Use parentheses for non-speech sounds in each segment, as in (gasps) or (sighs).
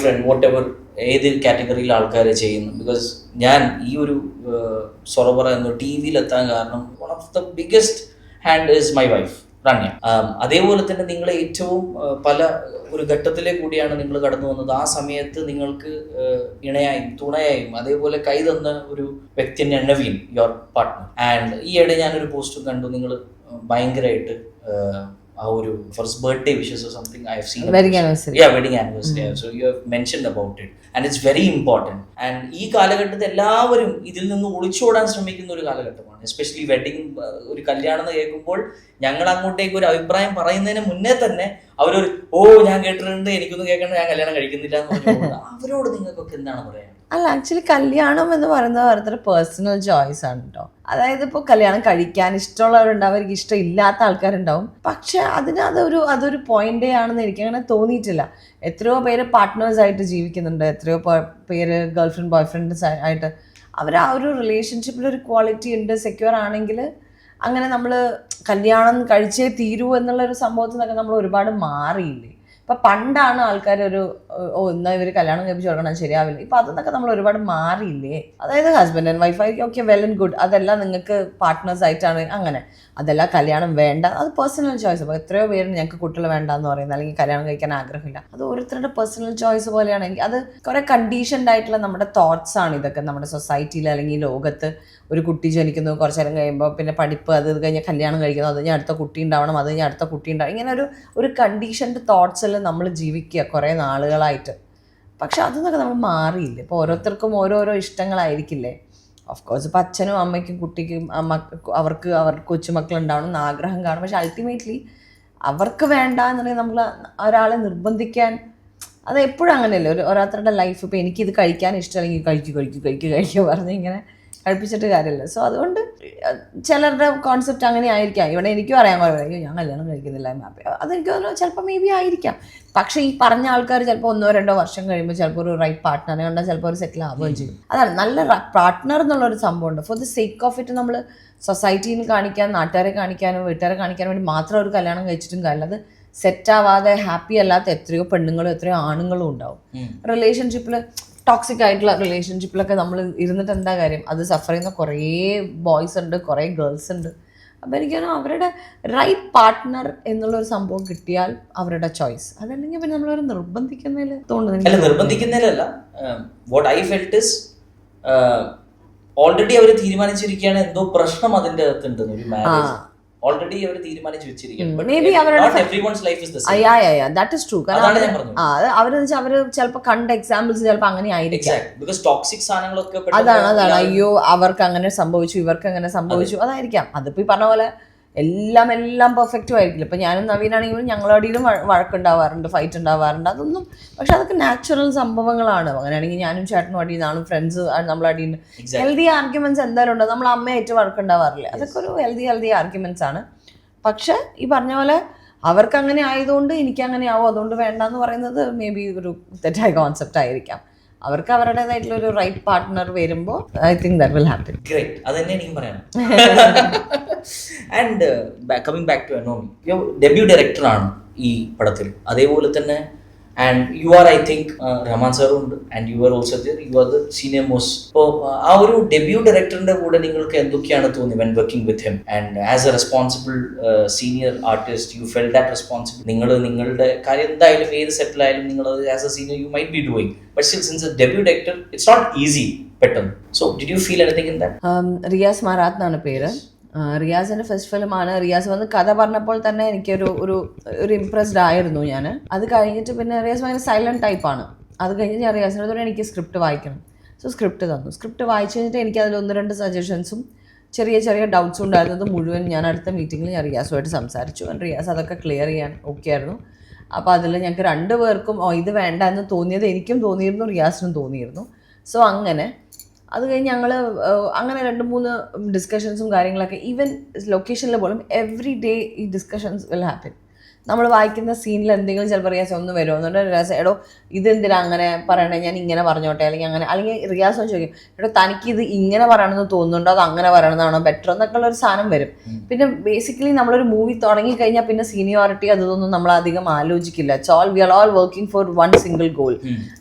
Front vote ever ഏത് കാറ്റഗറിയിൽ ആൾക്കാർ ചെയ്യുന്നു. ബിക്കോസ് ഞാൻ ഈ ഒരു സൊറവറ പറയുന്നു ടി വിയിലെത്താൻ കാരണം one of the biggest hand is my wife Ranya അതേപോലെ തന്നെ നിങ്ങൾ ഏറ്റവും പല ഒരു ഘട്ടത്തിലെ കൂടിയാണ് നിങ്ങൾ കടന്നു വന്നത്. ആ സമയത്ത് നിങ്ങൾക്ക് ഇണയായും തുണയായും അതേപോലെ കൈ തന്ന ഒരു വ്യക്തി തന്നെ യുവർ പാർട്ട്ണർ ആൻഡ് ഈയിടെ ഞാനൊരു പോസ്റ്റും കണ്ടു. നിങ്ങൾ ഭയങ്കരമായിട്ട് ആ ഒരു first birthday wishes something I have seen wedding anniversary so you have mention about it and it's very important and ഈ കാലഘട്ടത്തിൽ എല്ലാവരും ഇതിൽ നിന്ന് ഒളിച്ചോടാൻ ശ്രമിക്കുന്ന ഒരു കാലഘട്ടം എസ്പെഷ്യലി വെഡിങ് ഒരു കല്യാണം എന്ന് കേൾക്കുമ്പോൾ ഞങ്ങൾ അങ്ങോട്ടേക്ക് ഒരു അഭിപ്രായം പറയുന്നതിന് മുന്നേ തന്നെ അവരൊരു ഓ ഞാൻ കേട്ടിട്ടുണ്ട് എനിക്കൊന്നും കേൾക്കണ്ട ഞാൻ കല്യാണം കഴിക്കുന്നില്ല എന്ന് പറഞ്ഞു പോകുന്നത്. (laughs) അവരോട് നിങ്ങൾക്കൊക്കെ എന്താണ് പറയാൻ അല്ല ആക്ച്വലി കല്യാണം എന്ന് പറയുന്നത് ഓരോരുത്തരുടെ പേഴ്സണൽ ചോയ്സ് ആണ് കേട്ടോ അതായത് ഇപ്പോൾ കല്യാണം കഴിക്കാൻ ഇഷ്ടമുള്ളവരുണ്ടാവും അവർക്ക് ഇഷ്ടം ഇല്ലാത്ത ആൾക്കാരുണ്ടാവും. പക്ഷെ അതിന് അതൊരു അതൊരു പോയിന്റേ ആണെന്ന് എനിക്ക് അങ്ങനെ തോന്നിയിട്ടില്ല. എത്രയോ പേര് പാർട്ട്നേഴ്സ് ആയിട്ട് ജീവിക്കുന്നുണ്ട് എത്രയോ പേര് ഗേൾ ഫ്രണ്ട് ബോയ് ഫ്രണ്ട്സ് ആയിട്ട് അവർ ആ ഒരു റിലേഷൻഷിപ്പിൽ ഒരു ക്വാളിറ്റി ഉണ്ട് സെക്യൂർ ആണെങ്കിൽ അങ്ങനെ നമ്മൾ കല്യാണം കഴിച്ചേ തീരൂ എന്നുള്ള ഒരു സംഭവത്തിൽ നിന്നൊക്കെ നമ്മൾ ഒരുപാട് മാറിയില്ലേ? ഇപ്പം പണ്ടാണ് ആൾക്കാർ ഒരു ഓ എന്നാ ഇവർ കല്യാണം കഴിപ്പിച്ച് കൊടുക്കണം ശരിയാവില്ല. ഇപ്പം അതെന്നൊക്കെ നമ്മൾ ഒരുപാട് മാറിയില്ലേ? അതായത് ഹസ്ബൻഡ് ആൻഡ് വൈഫ് ആയിരിക്കും ഓക്കെ വെൽ ആൻഡ് ഗുഡ് അതെല്ലാം നിങ്ങൾക്ക് പാർട്ട്നേഴ്സ് ആയിട്ടാണ് അങ്ങനെ. അതെല്ലാം കല്യാണം വേണ്ട അത് പേഴ്സണൽ ചോയ്സ് അപ്പോൾ എത്രയോ പേര് ഞങ്ങൾക്ക് കുട്ടികൾ വേണ്ട എന്ന് പറയുന്നത് അല്ലെങ്കിൽ കല്യാണം കഴിക്കാൻ ആഗ്രഹമില്ല. അത് ഓരോരുത്തരുടെ പേഴ്സണൽ ചോയ്സ് പോലെയാണ്. എനിക്ക് അത് കുറെ കണ്ടീഷൻഡ് ആയിട്ടുള്ള നമ്മുടെ തോട്ട്സ് ആണ് ഇതൊക്കെ നമ്മുടെ സൊസൈറ്റിയിൽ അല്ലെങ്കിൽ ലോകത്ത്. ഒരു കുട്ടി ജനിക്കുന്നു കുറച്ച് നേരം കഴിയുമ്പോൾ പിന്നെ പഠിപ്പ് അത് ഇത് കഴിഞ്ഞാൽ കല്യാണം കഴിക്കുന്നു അത് കഴിഞ്ഞാൽ അടുത്ത കുട്ടി ഉണ്ടാവണം അത് കഴിഞ്ഞാൽ അടുത്ത കുട്ടി ഉണ്ടാവണം. ഇങ്ങനെ ഒരു ഒരു കണ്ടീഷൻഡ് തോട്ട്സിൽ നമ്മൾ ജീവിക്കുക കുറേ നാളുകളായിട്ട് പക്ഷെ അതൊന്നൊക്കെ നമ്മൾ മാറിയില്ല? ഇപ്പോൾ ഓരോരുത്തർക്കും ഓരോരോ ഇഷ്ടങ്ങളായിരിക്കില്ലേ? ഓഫ് കോഴ്സ് ഇപ്പോൾ അച്ഛനും അമ്മയ്ക്കും കുട്ടിക്കും അവർക്ക് അവർ കൊച്ചുമക്കൾ ഉണ്ടാവണം എന്ന് ആഗ്രഹം കാണും. പക്ഷെ അൾട്ടിമേറ്റ്ലി അവർക്ക് വേണ്ട എന്നുണ്ടെങ്കിൽ നമ്മൾ ഒരാളെ നിർബന്ധിക്കാൻ അത് എപ്പോഴും അങ്ങനെയല്ലേ? ഒരു ഓരോരുത്തരുടെ ലൈഫ് ഇപ്പോൾ എനിക്കിത് കഴിക്കാൻ ഇഷ്ടമല്ലെങ്കിൽ കഴിക്കൂ കഴിക്കൂ കഴിക്കൂ കഴിക്കൂ പറഞ്ഞ് ഇങ്ങനെ കഴിപ്പിച്ചിട്ട് കാര്യമില്ല. സോ അതുകൊണ്ട് ചിലരുടെ കോൺസെപ്റ്റ് അങ്ങനെ ആയിരിക്കാം. ഇവിടെ എനിക്കും അറിയാൻ കുറേ അയ്യോ ഞാൻ കല്യാണം കഴിക്കുന്നില്ല. അതെനിക്ക് തോന്നുന്നു ചിലപ്പോൾ മേ ബി ആയിരിക്കാം. പക്ഷേ ഈ പറഞ്ഞ ആൾക്കാർ ചിലപ്പോൾ ഒന്നോ രണ്ടോ വർഷം കഴിയുമ്പോൾ ചിലപ്പോൾ ഒരു റൈറ്റ് പാർട്ട്ണറെ കണ്ടാൽ ചിലപ്പോൾ ഒരു സെറ്റിൽ ആവുകയും ചെയ്യും. അതാണ്. നല്ല പാർട്ട്ണർ എന്നുള്ളൊരു സംഭവമുണ്ട്. For the sake of it നമ്മൾ സൊസൈറ്റിയിൽ കാണിക്കാൻ നാട്ടുകാരെ കാണിക്കാനും വീട്ടുകാരെ കാണിക്കാൻ വേണ്ടി മാത്രം ഒരു കല്യാണം കഴിച്ചിട്ടും കാര്യമില്ല. അത് സെറ്റ് ആവാതെ ഹാപ്പി അല്ലാത്ത എത്രയോ പെണ്ണുങ്ങളും എത്രയോ ആണുങ്ങളും ഉണ്ടാവും. റിലേഷൻഷിപ്പിൽ ടോക്സിക് ആയിട്ടുള്ള റിലേഷൻഷിപ്പിലൊക്കെ നമ്മൾ ഇരുന്നിട്ട് എന്താ കാര്യം? അത് സഫർ ചെയ്യുന്ന കുറേ ബോയ്സ് ഉണ്ട് കുറേ ഗേൾസ് ഉണ്ട്. അപ്പോൾ എനിക്ക് തോന്നുന്നു അവരുടെ റൈറ്റ് പാർട്ട്ണർ എന്നുള്ളൊരു സംഭവം കിട്ടിയാൽ അവരുടെ ചോയ്സ് അതല്ലെങ്കിൽ പിന്നെ നമ്മളവരെ നിർബന്ധിക്കുന്നതിൽ തോന്നുന്നു നിർബന്ധിക്കുന്നതിലല്ല. What I felt is already അവർ തീരുമാനിച്ചിരിക്കുകയാണ് എന്തോ പ്രശ്നം അതിന്റെ അകത്തുണ്ടെന്ന് ഒരു മാരേജ് ഓൾറെഡി അവർ തീരുമാനിച്ചു വെച്ചിരിക്കുകയാണ്. വെച്ചാൽ അവർ ചിലപ്പോൾ കണ്ട എക്സാമ്പിൾസ് ചിലപ്പോൾ അങ്ങനെ ആയിരിക്കാം. അതാണ് അതാണ്. അയ്യോ അവർക്ക് അങ്ങനെ സംഭവിച്ചു ഇവർക്ക് അങ്ങനെ സംഭവിച്ചു അതായിരിക്കാം. അതിപ്പോ ഈ പറഞ്ഞ പോലെ എല്ലാം എല്ലാം പെർഫെക്റ്റും ആയിരിക്കില്ല. ഇപ്പം ഞാനും നവീനാണെങ്കിലും ഞങ്ങളടിയിലും ഇടയിലും വഴക്കുണ്ടാവാറുണ്ട് ഫൈറ്റ് ഉണ്ടാവാറുണ്ട്. അതൊന്നും പക്ഷെ അതൊക്കെ നാച്ചുറൽ സംഭവങ്ങളാണ്. അങ്ങനെയാണെങ്കിൽ ഞാനും ചേട്ടനും അടിയിൽ നാളും ഫ്രണ്ട്സ് നമ്മൾ ഹെൽതി ഹെൽത്തി ആർഗ്യുമെന്റ്സ് എന്തായാലും ഉണ്ട്. നമ്മൾ അമ്മയായിട്ട് വഴക്കുണ്ടാവാറില്ല? അതൊക്കെ ഒരു ഹെൽത്തി ഹെൽത്തി ആർഗ്യുമെന്റ്സ് ആണ്. പക്ഷെ ഈ പറഞ്ഞ പോലെ അവർക്ക് അങ്ങനെ ആയതുകൊണ്ട് എനിക്ക് അങ്ങനെ ആവും. അതുകൊണ്ട് വേണ്ടെന്ന് പറയുന്നത് മേ ബി ഒരു തെറ്റായ കോൺസെപ്റ്റ് ആയിരിക്കാം. അവർക്ക് അവരുടേതായിട്ടുള്ള ഒരു റൈറ്റ് പാർട്ട്ണർ വരുമ്പോൾ I think that will happen great അത് തന്നെ എനിക്കും പറയാം. And coming back to Anomie debut director ആണ് ഈ പടത്തിൽ. അതേപോലെ തന്നെ and you are I think Rahman സാറും ഉണ്ട്. And you are also there you are the senior most അപ്പോൾ ആ ഒരു ഡെബ്യൂ ഡയറക്ടറിന്റെ കൂടെ നിങ്ങൾക്ക് എന്തൊക്കെയാണ് തോന്നി when working with him and as a responsible senior artist you feel that responsible നിങ്ങൾ നിങ്ങളുടെ കാര്യം എന്തായാലും ഏത് സെറ്റിൽ ആയാലും നിങ്ങൾ as a senior you might be doing but still since a debut director it's not easy പെട്ടെന്ന്. So did you feel anything in that Riyas Marath എന്നാണ് പേര്. റിയാസിന്റെ ഫസ്റ്റ് ഫിലിമാണ് റിയാസ് വന്ന് കഥ പറഞ്ഞപ്പോൾ തന്നെ എനിക്കൊരു ഒരു ഒരു ഇംപ്രസ്ഡ് ആയിരുന്നു ഞാൻ അത് കഴിഞ്ഞിട്ട് പിന്നെ റിയാസ് ഭയങ്കര സൈലന്റ് ടൈപ്പാണ് അത് കഴിഞ്ഞ് ഞാൻ റിയാസിനോട് എനിക്ക് സ്ക്രിപ്റ്റ് വായിക്കണം. സോ സ്ക്രിപ്റ്റ് തന്നു. സ്ക്രിപ്റ്റ് വായിച്ചു കഴിഞ്ഞിട്ട് എനിക്ക് അതിൽ ഒന്ന് രണ്ട് സജഷൻസും ചെറിയ ചെറിയ ഡൗട്ട്സ് ഉണ്ടായിരുന്നത് മുഴുവൻ ഞാൻ അടുത്ത മീറ്റിങ്ങിൽ ഞാൻ റിയാസുമായിട്ട് സംസാരിച്ചു. റിയാസ് അതൊക്കെ ക്ലിയർ ചെയ്യാൻ ഓക്കെ ആയിരുന്നു. അപ്പോൾ അതിൽ ഞങ്ങൾക്ക് രണ്ട് പേർക്കും ഓ ഇത് വേണ്ട എന്ന് തോന്നിയത് എനിക്കും തോന്നിയിരുന്നു റിയാസിനും തോന്നിയിരുന്നു. സോ അങ്ങനെ അത് കഴിഞ്ഞ് ഞങ്ങൾ അങ്ങനെ രണ്ട് മൂന്ന് ഡിസ്കഷൻസും കാര്യങ്ങളൊക്കെ ഈവൻ ലൊക്കേഷനിൽ പോലും എവറി ഡേ ഈ ഡിസ്കഷൻസ് വിൽ ഹാപ്പൻ നമ്മൾ വായിക്കുന്ന സീനിൽ എന്തെങ്കിലും ചിലപ്പോൾ റിയാസ് ഒന്ന് വരുമോ എന്നിട്ട് റിയാസ് എടോ ഇതെന്തിനാ അങ്ങനെ പറയണേ? ഞാൻ ഇങ്ങനെ പറഞ്ഞോട്ടെ? അല്ലെങ്കിൽ അങ്ങനെ അല്ലെങ്കിൽ റിയാസ് ഒന്ന് ചോദിക്കും എടോ തനിക്ക് ഇത് ഇങ്ങനെ പറയണമെന്ന് തോന്നുന്നുണ്ടോ? അത് അങ്ങനെ പറയണതാണോ ബെറ്റർ എന്നൊക്കെ ഉള്ള ഒരു സാധനം വരും. പിന്നെ ബേസിക്കലി നമ്മളൊരു മൂവി തുടങ്ങി കഴിഞ്ഞാൽ പിന്നെ സീനിയോറിറ്റി അതൊന്നും നമ്മൾ അധികം ആലോചിക്കില്ല. It's all we are all working for one single goal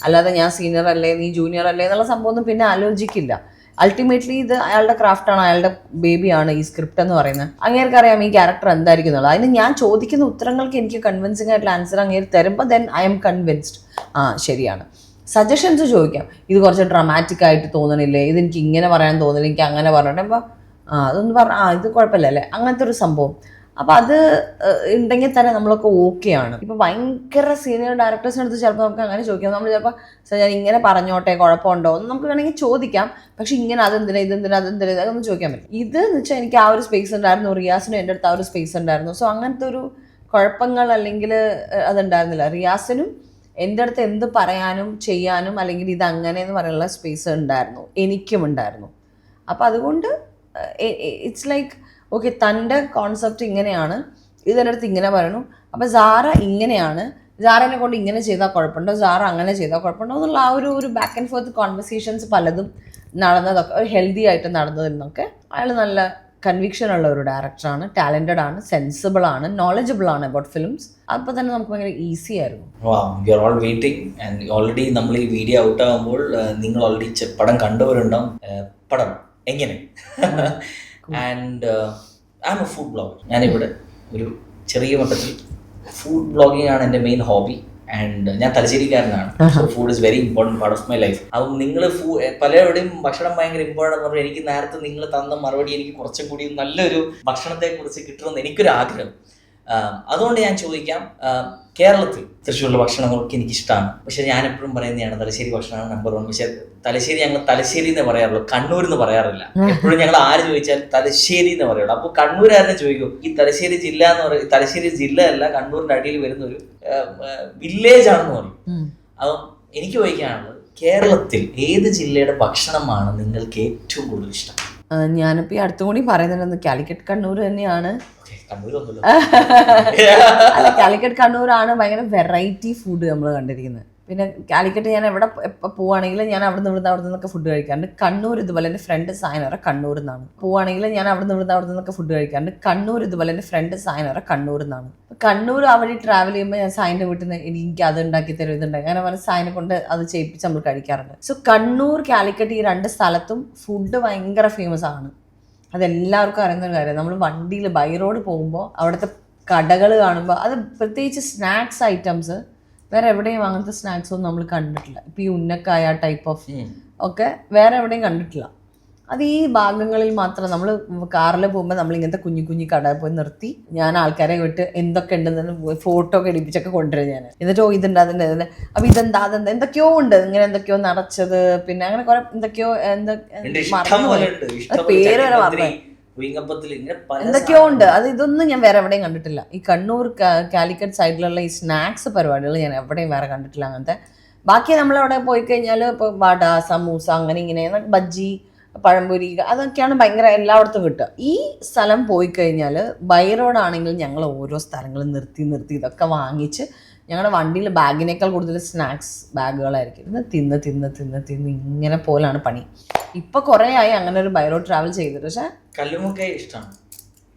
അല്ലാതെ ഞാൻ സീനിയർ അല്ലേ നീ ജൂനിയർ അല്ലേ എന്നുള്ള സംഭവം ഒന്നും പിന്നെ ആലോചിക്കില്ല. അൾട്ടിമേറ്റ്ലി ഇത് അയാളുടെ ക്രാഫ്റ്റാണ് അയാളുടെ ബേബിയാണ് ഈ സ്ക്രിപ്റ്റ് എന്ന് പറയുന്നത്. അങ്ങേർക്ക് അറിയാം ഈ ക്യാരക്ടർ എന്തായിരിക്കും എന്നുള്ളത് അതിന് ഞാൻ ചോദിക്കുന്ന ഉത്തരങ്ങൾക്ക് എനിക്ക് കൺവിൻസിംഗ് ആയിട്ടുള്ള ആൻസർ അങ്ങേര് തരുമ്പോൾ ദെൻ ഐ എം കൺവിൻസ്ഡ് ആ ശരിയാണ്. സജഷൻസ് ചോദിക്കാം. ഇത് കുറച്ച് ഡ്രമാറ്റിക് ആയിട്ട് തോന്നണില്ലേ? ഇത് എനിക്ക് ഇങ്ങനെ പറയാൻ തോന്നില്ല എനിക്ക് അങ്ങനെ പറഞ്ഞിട്ട്. അപ്പോൾ ആ അതൊന്ന് പറ ആ ഇത് കുഴപ്പമില്ല അല്ലേ? അങ്ങനത്തെ ഒരു സംഭവം. അപ്പം അത് ഉണ്ടെങ്കിൽ തന്നെ നമ്മളൊക്കെ ഓക്കെ ആണ്. ഇപ്പൊ ഭയങ്കര സീനിയർ ഡയറക്ടേഴ്സിന് അടുത്ത് ചിലപ്പോൾ നമുക്ക് അങ്ങനെ ചോദിക്കാം. നമ്മൾ ചിലപ്പോൾ ഞാൻ ഇങ്ങനെ പറഞ്ഞോട്ടെ കുഴപ്പമുണ്ടോ? എന്ന് നമുക്ക് വേണമെങ്കിൽ ചോദിക്കാം. പക്ഷെ ഇങ്ങനെ അതെന്തിനാ ഇതെന്തിനാ അതെന്തിനാ ഇതൊന്നും ചോദിക്കാൻ പറ്റും ഇത് എന്ന് വെച്ചാൽ എനിക്ക് ആ ഒരു സ്പേസ് ഉണ്ടായിരുന്നു. റിയാസിനും എന്റെ അടുത്ത് ആ ഒരു സ്പേസ് ഉണ്ടായിരുന്നു. സോ അങ്ങനത്തെ ഒരു കുഴപ്പങ്ങൾ അല്ലെങ്കിൽ അതുണ്ടായിരുന്നില്ല. റിയാസിനും എന്റെ അടുത്ത് എന്ത് പറയാനും ചെയ്യാനും അല്ലെങ്കിൽ ഇത് അങ്ങനെ എന്ന് പറയാനുള്ള സ്പേസ് ഉണ്ടായിരുന്നു. എനിക്കും ഉണ്ടായിരുന്നു. അപ്പം അതുകൊണ്ട് ഇറ്റ്സ് ലൈക്ക് ഓക്കെ തന്റെ കോൺസെപ്റ്റ് ഇങ്ങനെയാണ്. ഇതെന്റെ അടുത്ത് ഇങ്ങനെ പറയണു അപ്പം സാറ ഇങ്ങനെയാണ്. സാറിനെ കൊണ്ട് ഇങ്ങനെ ചെയ്താൽ കുഴപ്പമുണ്ടോ? സാറ അങ്ങനെ ചെയ്താൽ കുഴപ്പമുണ്ടോ? എന്നുള്ള ആ ഒരു ഒരു ബാക്ക് ആൻഡ് ഫോർത്ത് കോൺവെർസേഷൻസ് പലതും നടന്നതൊക്കെ ഒരു ഹെൽത്തി ആയിട്ട് നടന്നതെന്നൊക്കെ അയാൾ നല്ല കൺവിക്ഷൻ ഉള്ള ഒരു ഡയറക്ടറാണ് ടാലന്റഡ് ആണ് സെൻസിബിൾ ആണ് നോളജബിൾ ആണ് അബൌട്ട് ഫിലിംസ് അപ്പോൾ തന്നെ നമുക്ക് ഭയങ്കര ഈസി ആയിരുന്നു. ഓൾ വെയിറ്റിംഗ് ആൻഡ് ഓൾറെഡി നമ്മൾ ഈ വീഡിയോ ഔട്ട് ആകുമ്പോൾ നിങ്ങൾ ഓൾറെഡി പടം കണ്ടവരുണ്ടാവും. പടം എങ്ങനെ? And I'm a food blogger ഞാനിവിടെ ഒരു ചെറിയ മട്ടത്തിൽ ഫുഡ് ബ്ലോഗിംഗ് ആണ് എന്റെ മെയിൻ ഹോബി ആൻഡ് ഞാൻ തലശ്ശേരിക്കാരനാണ്. Food is very important part of my life അപ്പം നിങ്ങൾ ഫൂ പലരുടെയും ഭക്ഷണം ഭയങ്കര ഇമ്പോർട്ടന്റ് എന്ന് പറഞ്ഞാൽ എനിക്ക് നേരത്തെ നിങ്ങൾ തന്ന മറുപടി എനിക്ക് കുറച്ചും കൂടി നല്ലൊരു ഭക്ഷണത്തെ കുറിച്ച് കിട്ടണമെന്ന് എനിക്കൊരു ആഗ്രഹം അതുകൊണ്ട് ഞാൻ ചോദിക്കാം കേരളത്തിൽ തൃശ്ശൂരിലെ ഭക്ഷണങ്ങളൊക്കെ എനിക്ക് ഇഷ്ടമാണ് പക്ഷെ ഞാൻ എപ്പോഴും പറയുന്നതാണ് തലശ്ശേരി ഭക്ഷണമാണ് നമ്പർ വൺ പക്ഷെ തലശ്ശേരി ഞങ്ങൾ തലശ്ശേരി എന്ന് പറയാറുള്ളൂ കണ്ണൂർ എന്ന് പറയാറില്ല. എപ്പോഴും ഞങ്ങൾ ആര് ചോദിച്ചാൽ തലശ്ശേരി എന്ന് പറയുള്ളൂ. അപ്പോൾ കണ്ണൂരുകാരനെ ചോദിക്കും ഈ തലശ്ശേരി ജില്ല എന്ന് പറയും തലശ്ശേരി ജില്ല അല്ല കണ്ണൂരിന്റെ അടിയിൽ വരുന്ന ഒരു വില്ലേജ് ആണെന്ന് പറയും. അപ്പം എനിക്ക് ചോദിക്കാനുള്ളത് കേരളത്തിൽ ഏത് ജില്ലയുടെ ഭക്ഷണമാണ് നിങ്ങൾക്ക് ഏറ്റവും കൂടുതൽ ഇഷ്ടം? ഞാനിപ്പോൾ ഈ അടുത്തും കൂടി പറയുന്നുണ്ടെന്ന് കാലിക്കറ്റ് കണ്ണൂർ തന്നെയാണ്. അല്ല കാലിക്കറ്റ് കണ്ണൂരാണ് ഭയങ്കര വെറൈറ്റി ഫുഡ് നമ്മൾ കണ്ടിരിക്കുന്നത് പിന്നെ കാലിക്കറ്റ് ഞാൻ എവിടെ എപ്പോൾ പോവുകയാണെങ്കിലും ഞാൻ അവിടെ നിന്ന് ഇവിടുന്ന് അവിടെ നിന്നൊക്കെ ഫുഡ് കഴിക്കാറുണ്ട്. കണ്ണൂർ ഇതുപോലെ എന്റെ ഫ്രണ്ട് സായനറ കണ്ണൂർ നിന്നാണ്. പോവുകയാണെങ്കിൽ ഞാൻ അവിടെ നിന്ന് ഇവിടുന്ന് അവിടെ നിന്നൊക്കെ ഫുഡ് കഴിക്കാറുണ്ട്. കണ്ണൂർ ഇതുപോലെ എന്റെ ഫ്രണ്ട് സായനറ കണ്ണൂർ നിന്നാണ്. കണ്ണൂർ വഴി ട്രാവൽ ചെയ്യുമ്പോൾ ഞാൻ സായന്റെ വീട്ടിൽ നിന്ന് എനിക്ക് അത് ഉണ്ടാക്കി തരും ഇതുണ്ടാക്കി അങ്ങനെ പറഞ്ഞ സായനെ കൊണ്ട് അത് ചെയ്യിപ്പിച്ച് നമ്മൾ കഴിക്കാറുണ്ട്. സോ കണ്ണൂർ കാലിക്കറ്റ് ഈ രണ്ട് സ്ഥലത്തും ഫുഡ് ഭയങ്കര ഫേമസ് ആണ്. അതെല്ലാവർക്കും അറിയുന്ന ഒരു കാര്യം. നമ്മൾ വണ്ടിയിൽ ബൈ റോഡ് പോകുമ്പോൾ അവിടുത്തെ കടകൾ കാണുമ്പോൾ അത് പ്രത്യേകിച്ച് സ്നാക്സ് ഐറ്റംസ് വേറെ എവിടെയും അങ്ങനത്തെ സ്നാക്സ് ഒന്നും നമ്മൾ കണ്ടിട്ടില്ല. ഇപ്പം ഈ ഉന്നക്കായ ടൈപ്പ് ഓഫ് ഒക്കെ വേറെ എവിടെയും കണ്ടിട്ടില്ല. അത് ഈ ഭാഗങ്ങളിൽ മാത്രം നമ്മൾ കാറിൽ പോകുമ്പോൾ നമ്മൾ ഇങ്ങനത്തെ കുഞ്ഞു കുഞ്ഞു കടയിൽ പോയി നിർത്തി ഞാൻ ആൾക്കാരെ വിട്ട് എന്തൊക്കെ ഉണ്ടെന്ന് ഫോട്ടോ ഒക്കെ എടുപ്പിച്ചൊക്കെ കൊണ്ടുവരും ഞാൻ എന്നിട്ട് ഓ ഇതുണ്ട് അതിന്റെ ഇതിന് അപ്പം ഇതെന്താ അതെന്താ? എന്തൊക്കെയോ ഉണ്ട്. ഇങ്ങനെ എന്തൊക്കെയോ നിറച്ചത്. പിന്നെ അങ്ങനെ കുറെ എന്തൊക്കെയോ എന്താ മറന്നു പേര് വരെ ചട്ടിപ്പത്തിരി, മറന്നുപോയി. ഇങ്ങനെ എന്തൊക്കെയോ ഉണ്ട്. അത് ഇതൊന്നും ഞാൻ വേറെ എവിടെയും കണ്ടിട്ടില്ല. ഈ കണ്ണൂർ കാലിക്കറ്റ് സൈഡിലുള്ള ഈ സ്നാക്സ് പരിപാടികൾ ഞാൻ എവിടെയും വേറെ കണ്ടിട്ടില്ല അങ്ങനത്തെ. ബാക്കി നമ്മളവിടെ പോയി കഴിഞ്ഞാൽ ഇപ്പോൾ വട സമൂസ അങ്ങനെ ഇങ്ങനെ ബജ്ജി പഴംപൊരി അതൊക്കെയാണ് ഭയങ്കര എല്ലായിടത്തും കിട്ടുക. ഈ സ്ഥലം പോയി കഴിഞ്ഞാൽ ബൈ റോഡാണെങ്കിൽ ഞങ്ങൾ ഓരോ സ്ഥലങ്ങളും നിർത്തി നിർത്തി ഇതൊക്കെ വാങ്ങിച്ച് ഞങ്ങളുടെ വണ്ടിയിൽ ബാഗിനേക്കാൾ കൂടുതൽ സ്നാക്സ് ബാഗുകളായിരിക്കും. ഇന്ന് തിന്ന് തിന്ന് തിന്ന് തിന്ന് ഇങ്ങനെ പോലാണ് പണി. ഇപ്പൊ കുറെ ആയി അങ്ങനെ ഒരു ബൈ റോഡ് ട്രാവൽ ചെയ്തിട്ട്. പക്ഷെ കല്ലുമുക്കായി ഇഷ്ടമാണ്?